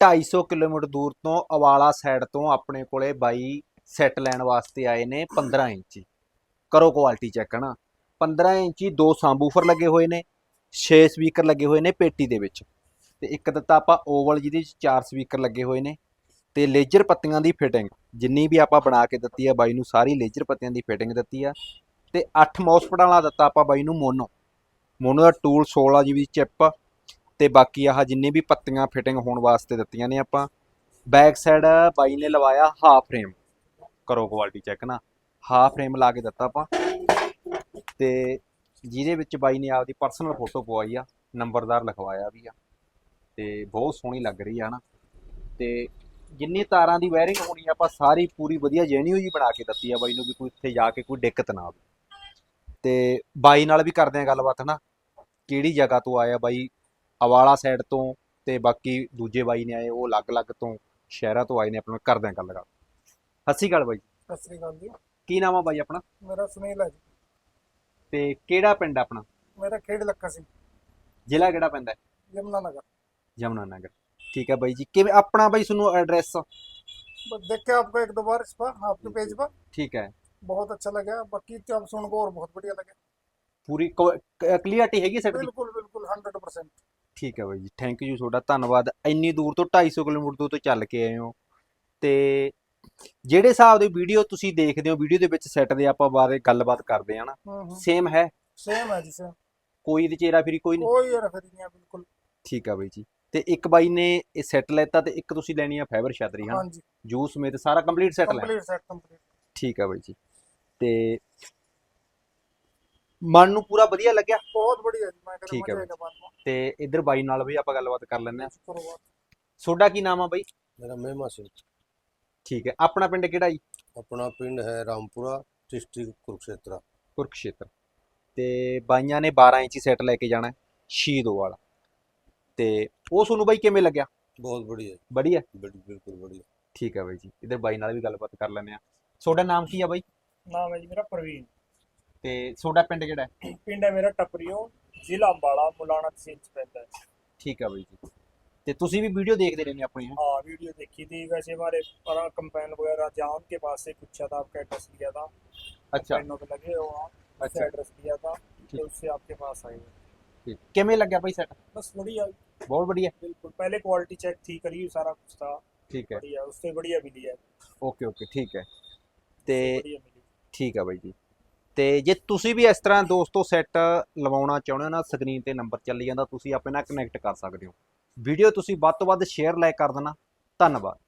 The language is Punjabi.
250 ਕਿਲੋਮੀਟਰ ਦੂਰ ਤੋਂ ਅਵਾਲਾ ਸਾਈਡ ਤੋਂ ਆਪਣੇ ਕੋਲੇ ਬਾਈ ਸੈੱਟ ਲੈਣ ਵਾਸਤੇ ਆਏ ਨੇ 15 ਇੰਚੀ। ਕਰੋ ਕੁਆਲਿਟੀ ਚੈੱਕ ਨਾ 15 ਇੰਚੀ ਦੋ ਸਾਂਬੂਫਰ ਲੱਗੇ ਹੋਏ ਨੇ 6 ਸਪੀਕਰ ਲੱਗੇ ਹੋਏ ਨੇ ਪੇਟੀ ਦੇ ਵਿੱਚ। ਤੇ ਇੱਕ ਦਿੱਤਾ ਆਪਾਂ ਓਵਲ ਜਿਹਦੇ ਵਿੱਚ ਚਾਰ ਸਪੀਕਰ ਲੱਗੇ ਹੋਏ ਨੇ। ਤੇ ਲੇਜ਼ਰ ਪੱਤੀਆਂ ਦੀ ਫਿਟਿੰਗ ਜਿੰਨੀ ਵੀ ਆਪਾਂ ਬਣਾ ਕੇ ਦਿੱਤੀ ਆ ਬਾਈ ਨੂੰ, ਸਾਰੀ ਲੇਜ਼ਰ ਪੱਤੀਆਂ ਦੀ ਫਿਟਿੰਗ ਦਿੱਤੀ ਆ। ਤੇ 8 ਮੌਸਪਟਾਂ ਵਾਲਾ ਦਿੱਤਾ ਆਪਾਂ ਬਾਈ ਨੂੰ ਮੋਨੋ ਮੋਨੋ ਦਾ ਟੂਲ 16 GB ਚਿਪ ਤੇ ਬਾਕੀ ਆਹ ਜਿੰਨੇ ਵੀ ਪੱਤੀਆਂ ਫਿਟਿੰਗ ਹੋਣ ਵਾਸਤੇ ਦਿੱਤੀਆਂ ਨੇ ਆਪਾਂ ਬੈਕ ਸਾਈਡ ਬਾਈ ਨੇ ਲਵਾਇਆ ਹਾਫ ਫਰੇਮ ਕਰੋ ਕੁਆਲਿਟੀ ਚੈੱਕ ਨਾ। ਹਾਫ ਫਰੇਮ ਲਾ ਕੇ ਦਿੱਤਾ ਆਪਾਂ। ਤੇ ਜਿਹਦੇ ਵਿੱਚ ਬਾਈ ਨੇ ਆਪਦੀ ਪਰਸਨਲ ਫੋਟੋ ਪਵਾਈ ਆ, ਨੰਬਰਦਾਰ ਲਿਖਵਾਇਆ ਵੀ ਆ। ਤੇ ਬਹੁਤ ਸੋਹਣੀ ਲੱਗ ਰਹੀ ਆ ਨਾ। ਤੇ ਜਿੰਨੀ ਤਾਰਾਂ ਦੀ ਵਾਇਰਿੰਗ ਹੋਣੀ ਆ, ਆਪਾਂ ਸਾਰੀ ਪੂਰੀ ਵਧੀਆ ਜੈਨੂਇਨ ਜੀ ਬਣਾ ਕੇ ਦਿੱਤੀ ਆ ਬਾਈ ਨੂੰ ਵੀ ਕੋਈ ਇੱਥੇ ਜਾ ਕੇ ਕੋਈ ਦਿੱਕਤ ਨਾ ਆਵੇ। ਤੇ ਬਾਈ ਨਾਲ ਵੀ ਕਰਦੇ ਆ ਗੱਲਬਾਤ ਨਾ। ਕਿਹੜੀ ਜਗ੍ਹਾ ਤੋਂ ਆਇਆ ਬਾਈ? ਅਵਾਲਾ ਸਾਈਡ ਤੋਂ ਤੇ ਬਾਕੀ ਦੂਜੇ ਬਾਈ ਨੇ ਆਏ ਉਹ ਅਲੱਗ-ਅਲੱਗ ਤੋਂ ਸ਼ਹਿਰਾਂ ਤੋਂ ਆਏ ਨੇ ਆਪਣੇ ਨਾਲ ਕਰਦੇ ਆ ਗੱਲ ਸਤਿ ਸ਼੍ਰੀ ਅਕਾਲ ਬਾਈ ਸਤਿ ਸ੍ਰੀ ਅਕਾਲ ਜੀ ਕੀ ਨਾਮ ਆ ਬਾਈ ਆਪਣਾ ਮੇਰਾ ਸੁਨੀਲ ਹੈ ਜੀ ਤੇ ਕਿਹੜਾ ਪਿੰਡ ਆ ਆਪਣਾ ਮੇਰਾ ਖੇਡ ਲੱਖਾ ਸਿੰਘ ਜ਼ਿਲ੍ਹਾ ਕਿਹੜਾ ਪੈਂਦਾ ਹੈ यमुना नगर ਜਮਨਾ ਨਗਰ ਠੀਕ ਹੈ ਬਾਈ ਜੀ ਕਿਵੇਂ ਆਪਣਾ ਬਾਈ ਤੁਹਾਨੂੰ ਐਡਰੈਸ बस देख के आपको एक दो बार इस पर आपके पेज पर ਠੀਕ ਹੈ बहुत अच्छा लगा बाकी तो आप सुन को और बहुत बढ़िया लगे ਪੂਰੀ ਕਲੀਅਰਟੀ ਹੈਗੀ ਸੈਟ ਦੀ बिल्कुल बिल्कुल हंड्रेड परसेंट ਠੀਕ ਹੈ ਬਾਈ ਜੀ ਥੈਂਕ ਯੂ ਤੁਹਾਡਾ ਧੰਨਵਾਦ। ਇੰਨੀ ਦੂਰ ਤੋਂ 250 ਕਿਲੋਮੀਟਰ ਤੋਂ ਚੱਲ ਕੇ ਆਏ ਹੋ। ਤੇ ਜਿਹੜੇ ਹਿਸਾਬ ਦੇ ਵੀਡੀਓ ਤੁਸੀਂ ਦੇਖਦੇ ਹੋ ਵੀਡੀਓ ਦੇ ਵਿੱਚ ਸੈੱਟ ਦੇ ਆਪਾਂ ਬਾਰੇ ਗੱਲਬਾਤ ਕਰਦੇ ਆ ਨਾ। ਸੇਮ ਹੈ। ਸੇਮ ਹੈ? ਜੀ ਸੇਮ ਕੋਈ ਇਹਦੇ ਚਿਹਰਾ ਫੇਰੀ ਕੋਈ ਨਹੀਂ ਕੋਈ ਰਫਰੀਆਂ ਬਿਲਕੁਲ। ਠੀਕ ਆ ਬਾਈ ਜੀ। ਤੇ ਇੱਕ ਬਾਈ ਨੇ ਇਹ ਸੈੱਟ ਲੈਤਾ ਤੇ ਇੱਕ ਤੁਸੀਂ ਲੈਣੀ ਆ ਫਾਈਬਰ ਛਤਰੀ ਹਾਂ ਜੂਸ ਸਮੇਤ ਸਾਰਾ ਕੰਪਲੀਟ ਸੈੱਟ ਲੈਣਾ ਕੰਪਲੀਟ ਸੈੱਟ ਕੰਪਲੀਟ ਠੀਕ ਆ ਬਾਈ ਜੀ। ਤੇ ਮਨ ਨੂੰ ਪੂਰਾ ਵਧੀਆ ਲੱਗਿਆ। ਬਹੁਤ ਬੜੀਆ ਜੀ ਮੈਂ ਕਹਿੰਦਾ ਠੀਕ ਹੈ ਬਾਈ। ਤੇ ਇਧਰ ਬਾਈ ਨਾਲ ਬਈ ਆਪਾਂ ਗੱਲਬਾਤ ਕਰ ਲੈਂਦੇ ਆ ਤੁਹਾਡਾ ਕੀ ਨਾਮ ਆ ਬਾਈ? ਮੇਰਾ ਮਹਿਮਾ ਸਿੰਘ। ਠੀਕ ਹੈ ਆਪਣਾ ਪਿੰਡ ਕਿਹੜਾ ਜੀ? ਆਪਣਾ ਪਿੰਡ ਹੈ ਰਾਮਪੁਰਾ ਡਿਸਟ੍ਰਿਕਟ ਕੁਰਕਸ਼ੇਤਰਾ। ਕੁਰਕਸ਼ੇਤਰ। ਤੇ ਬਾਈਆਂ ਨੇ 12 ਇੰਚੀ ਸੈੱਟ ਲੈ ਕੇ ਜਾਣਾ ਹੈ, ਵਾਲਾ। ਤੇ ਉਹ ਤੁਹਾਨੂੰ ਬਾਈ ਕਿਵੇਂ ਲੱਗਿਆ? ਬਹੁਤ ਬੜੀਆ ਵਧੀਆ? ਬਿਲਕੁਲ ਬੜੀਆ ਠੀਕ ਹੈ ਬਾਈ ਜੀ ਇਧਰ ਬਾਈ ਨਾਲ ਵੀ ਗੱਲਬਾਤ ਕਰ ਲੈਂਦੇ ਆ ਤੁਹਾਡਾ ਨਾਮ ਕੀ ਆ ਬਾਈ? ਨਾਮ ਹੈ ਜੀ ਮੇਰਾ ਪ੍ਰਵੀਨ। ਤੇ ਤੁਹਾਡਾ ਪਿੰਡ ਕਿਹੜਾ ਹੈ पिंड है मेरा टपरियो जिला अम्बाड़ा मुलाना तहसील च पैंदा है ਠੀਕ ਆ ਬਾਈ ਜੀ ਤੇ ਤੁਸੀਂ ਵੀ ਵੀਡੀਓ ਦੇਖਦੇ ਰਹਿੰਦੇ ਆਪਣੀਆਂ हाँ वीडियो देखी थी वैसे हमारे परा कंपेन वगैरह जहाँ उनके पास से पूछा था आपका एड्रेस लिया था ਅੱਛਾ पेनों पे लगे हो वहाँ उससे अच्छा एड्रेस लिया था ठीक। तो उससे आपके पास आए हैं। ਠੀਕ। ਕਿਵੇਂ ਲੱਗਿਆ ਬਾਈ ਸੈੱਟ बस बढ़िया ਬਹੁਤ ਵਧੀਆ बिल्कुल पहले क्वालिटी चेक थी करी सारा कुछ था ਠੀਕ ਹੈ बढ़िया उससे बढ़िया मिली है ਓਕੇ ਓਕੇ ਠੀਕ ਹੈ ਤੇ बढ़िया मिली ਠੀਕ ਆ ਬਾਈ ਜੀ ਤੇ ਜੇ ਤੁਸੀਂ ਵੀ ਇਸ ਤਰ੍ਹਾਂ ਦੋਸਤੋ ਸੈੱਟ ਲਵਾਉਣਾ ਚਾਹੁੰਦੇ ਹੋ ਨਾ ਸਕਰੀਨ ਤੇ ਨੰਬਰ ਚੱਲੀ ਜਾਂਦਾ, ਤੁਸੀਂ ਆਪਣੇ ਨਾਲ ਕਨੈਕਟ ਕਰ ਸਕਦੇ ਹੋ। ਵੀਡੀਓ ਤੁਸੀਂ ਵੱਧ ਤੋਂ ਵੱਧ ਸ਼ੇਅਰ ਲਾਈਕ ਕਰ ਦੇਣਾ। ਧੰਨਵਾਦ।